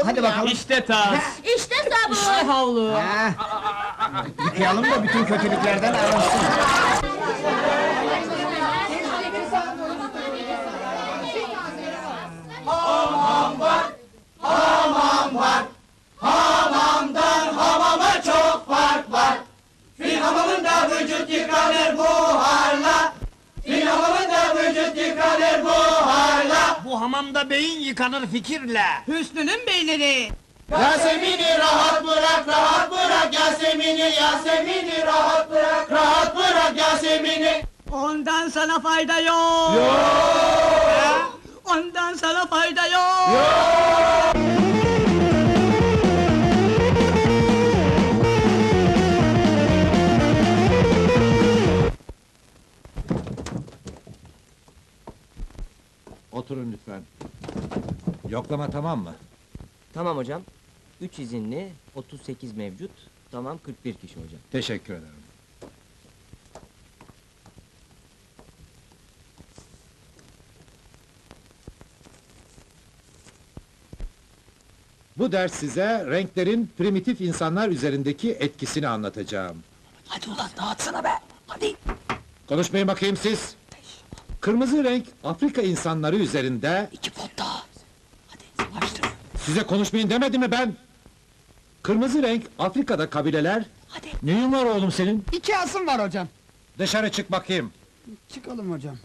yıkayalım Hadi ya. bakalım. İşte tas. İşte sabun. havlu. Yıkayalım da bütün kötülüklerden arınsın. Bu hamamda beyin yıkanır fikirle. Hüsnü'nün beyleri. Yasemin'i rahat bırak, rahat bırak Yasemin'i, Yasemin'i rahat bırak, rahat bırak Yasemin'i. Ondan sana fayda yok. Yok. Ondan sana fayda yok. Oturun lütfen. Yoklama tamam mı? Tamam hocam. 3 izinli, 38 mevcut. Tamam 41 kişi hocam. Teşekkür ederim. Bu ders size renklerin primitif insanlar üzerindeki etkisini anlatacağım. Hadi ulan dağıtsana be. Hadi. Konuşmayın bakayım siz. Kırmızı renk Afrika insanları üzerinde İki pot daha. Hadi savaştır. size konuşmayın demedim mi ben? Kırmızı renk Afrika'da kabileler Hadi. Neyin var oğlum senin? İki asım var hocam. Dışarı çık bakayım. Çıkalım hocam.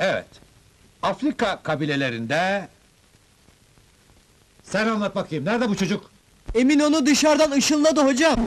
Evet. Afrika kabilelerinde... Sen anlat bakayım, nerede bu çocuk? Emin onu dışarıdan ışınladı hocam.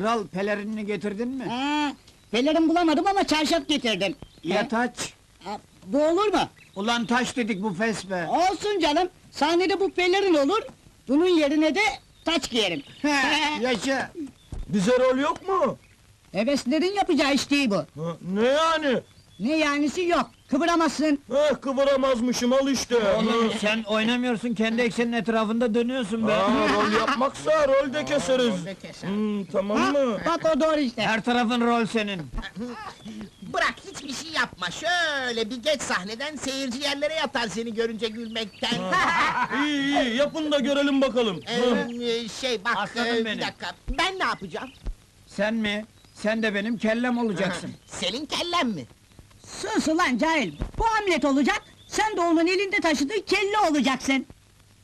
Kral pelerinini getirdin mi? Ha, pelerin bulamadım ama çarşaf getirdim. Ya taç. Ha, bu olur mu? Ulan taş dedik bu fesbe. Olsun canım. Sahnede bu pelerin olur. Bunun yerine de taç giyerim. Yaşa. Bize rol yok mu? Heveslerin yapacağı iş değil bu. Ne yani? Ne yanisi yok. Kıvıramazsın. Eh kıvıramazmışım al işte. Oğlum sen oynamıyorsun kendi eksenin etrafında dönüyorsun be. Aa, rol yapmaksa rol de keseriz. Hmm, tamam Ha, mı? bak o doğru işte. Her tarafın rol senin. Bırak hiçbir şey yapma. Şöyle bir geç sahneden seyirci yerlere yatar seni görünce gülmekten. İyi iyi yapın da görelim bakalım. Ee, şey bak Aslanım e, bir benim. dakika. Ben ne yapacağım? Sen mi? Sen de benim kellem olacaksın. Senin kellen mi? Sus ulan cahil. Bu Hamlet olacak. Sen de onun elinde taşıdığı kelle olacaksın.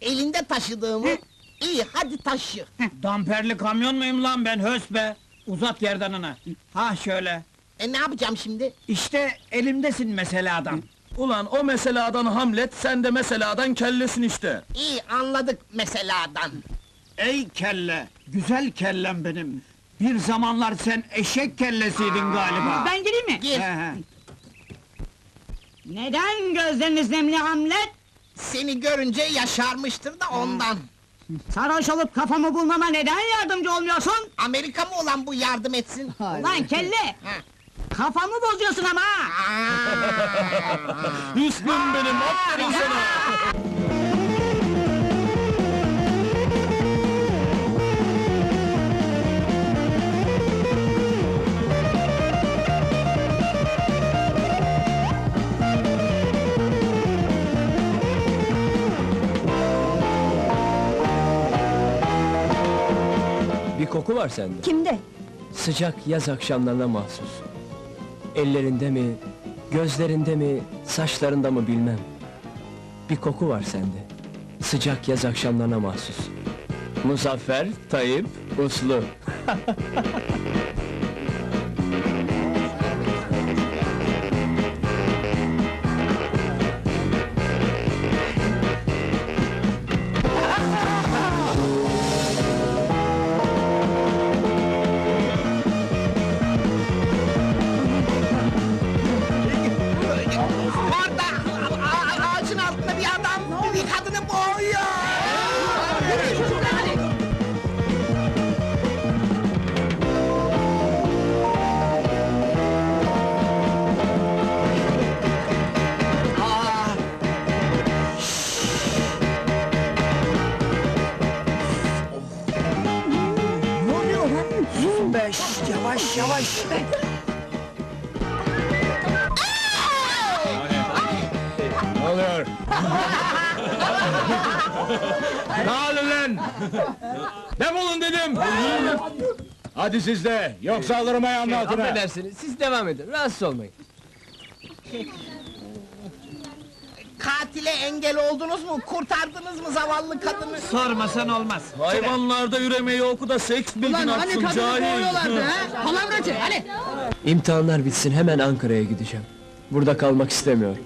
Elinde taşıdığımı. Hı. İyi hadi taşı. Damperli kamyon muyum lan ben hös be? Uzat gerdanını. Ha şöyle. E ne yapacağım şimdi? İşte elimdesin mesela adam. Ulan o meseladan Hamlet, sen de meseladan kellesin işte. İyi anladık meseladan. Ey kelle, güzel kellem benim. Bir zamanlar sen eşek kellesiydin galiba. Ben gireyim mi? Gir. He he. Neden gözleriniz nemli Hamlet? Seni görünce yaşarmıştır da ondan. Sarhoş olup kafamı bulmama neden yardımcı olmuyorsun? Amerika mı olan bu yardım etsin? Ulan kelle! Ha. Kafamı bozuyorsun ama! Hüsnüm benim, aferin sana. Bir koku var sende. Kimde? Sıcak yaz akşamlarına mahsus. Ellerinde mi, gözlerinde mi, saçlarında mı bilmem. Bir koku var sende. Sıcak yaz akşamlarına mahsus. Muzaffer, Tayyip, Uslu. Yavaş yavaş. Ne oluyor? Dağılın lan! Defolun dedim! Hadi siz de, yoksa alırım ayağımın altına! Affedersiniz, siz devam edin, rahatsız olmayın. Katile engel oldunuz mu? Kurtardınız mı zavallı kadını? Sormasan olmaz. Hayvanlarda üreme yok da seks bilgin atsın cahil! Palavracı, hadi! İmtihanlar bitsin, hemen Ankara'ya gideceğim. Burada kalmak istemiyorum.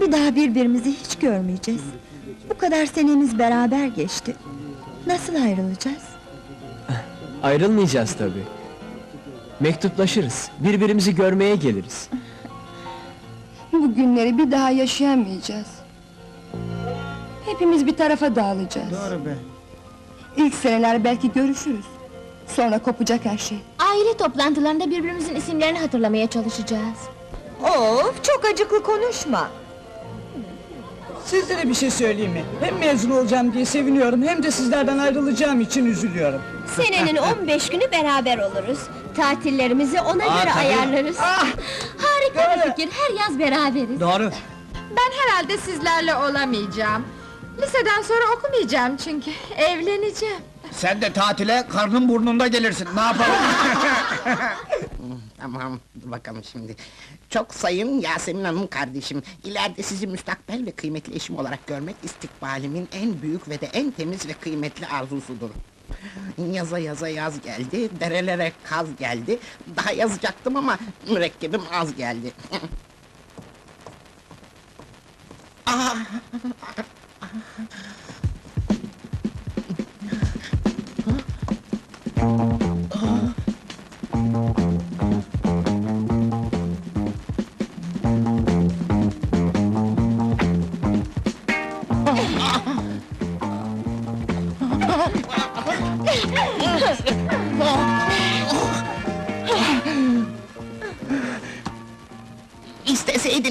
Bir daha birbirimizi hiç görmeyeceğiz. Bu kadar senemiz beraber geçti. Nasıl ayrılacağız? Ayrılmayacağız tabii. Mektuplaşırız, birbirimizi görmeye geliriz. Bu günleri bir daha yaşayamayacağız. Hepimiz bir tarafa dağılacağız. Doğru be. İlk seneler belki görüşürüz. Sonra kopacak her şey. Aile toplantılarında birbirimizin isimlerini hatırlamaya çalışacağız. Of, çok acıklı konuşma. Sizlere bir şey söyleyeyim mi? Hem mezun olacağım diye seviniyorum, hem de sizlerden ayrılacağım için üzülüyorum. Senenin 15 günü beraber oluruz. Tatillerimizi ona göre ayarlarız. Harika bir fikir, her yaz beraberiz. Doğru. Ben herhalde sizlerle olamayacağım. Liseden sonra okumayacağım çünkü. Evleneceğim. Sen de tatile karnın burnunda gelirsin. Ne yapalım? Tamam, dur bakalım şimdi. Çok sayın Yasemin Hanım kardeşim, ileride sizi müstakbel ve kıymetli eşim olarak görmek istikbalimin en büyük ve de en temiz ve kıymetli arzusudur. Yaza yaza yaz geldi, derelere kaz geldi. Daha yazacaktım ama mürekkebim az geldi. Aa,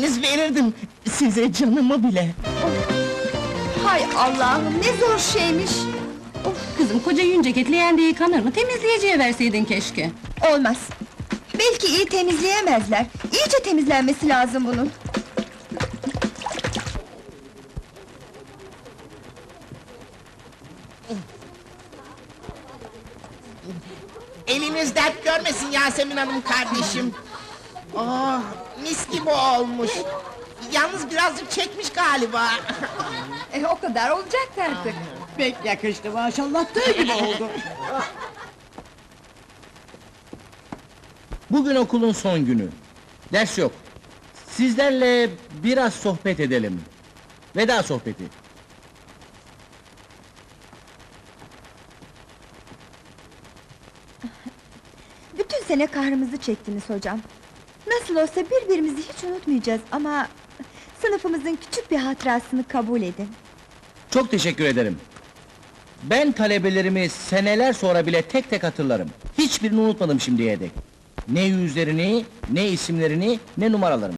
İsteseydiniz verirdim size canımı bile. Hay Allah'ım, ne zor şeymiş. Kızım, koca yün ceketli yeğende yıkanır mı? Temizleyiciye verseydin keşke. Olmaz. Belki iyi temizleyemezler. İyice temizlenmesi lazım bunun. Eliniz dert görmesin Yasemin Hanım kardeşim. Oh, mis gibi olmuş. Yalnız birazcık çekmiş galiba. E, o kadar olacak artık. Pek yakıştı maşallah, tığ gibi oldu. Bugün okulun son günü. Ders yok. Sizlerle biraz sohbet edelim. Veda sohbeti. Bütün sene kahrımızı çektiniz hocam. Nasıl olsa birbirimizi hiç unutmayacağız ama... ...sınıfımızın küçük bir hatırasını kabul edin. Çok teşekkür ederim. Ben talebelerimi seneler sonra bile tek tek hatırlarım. Hiçbirini unutmadım şimdiye dek. Ne yüzlerini, ne isimlerini, ne numaralarını.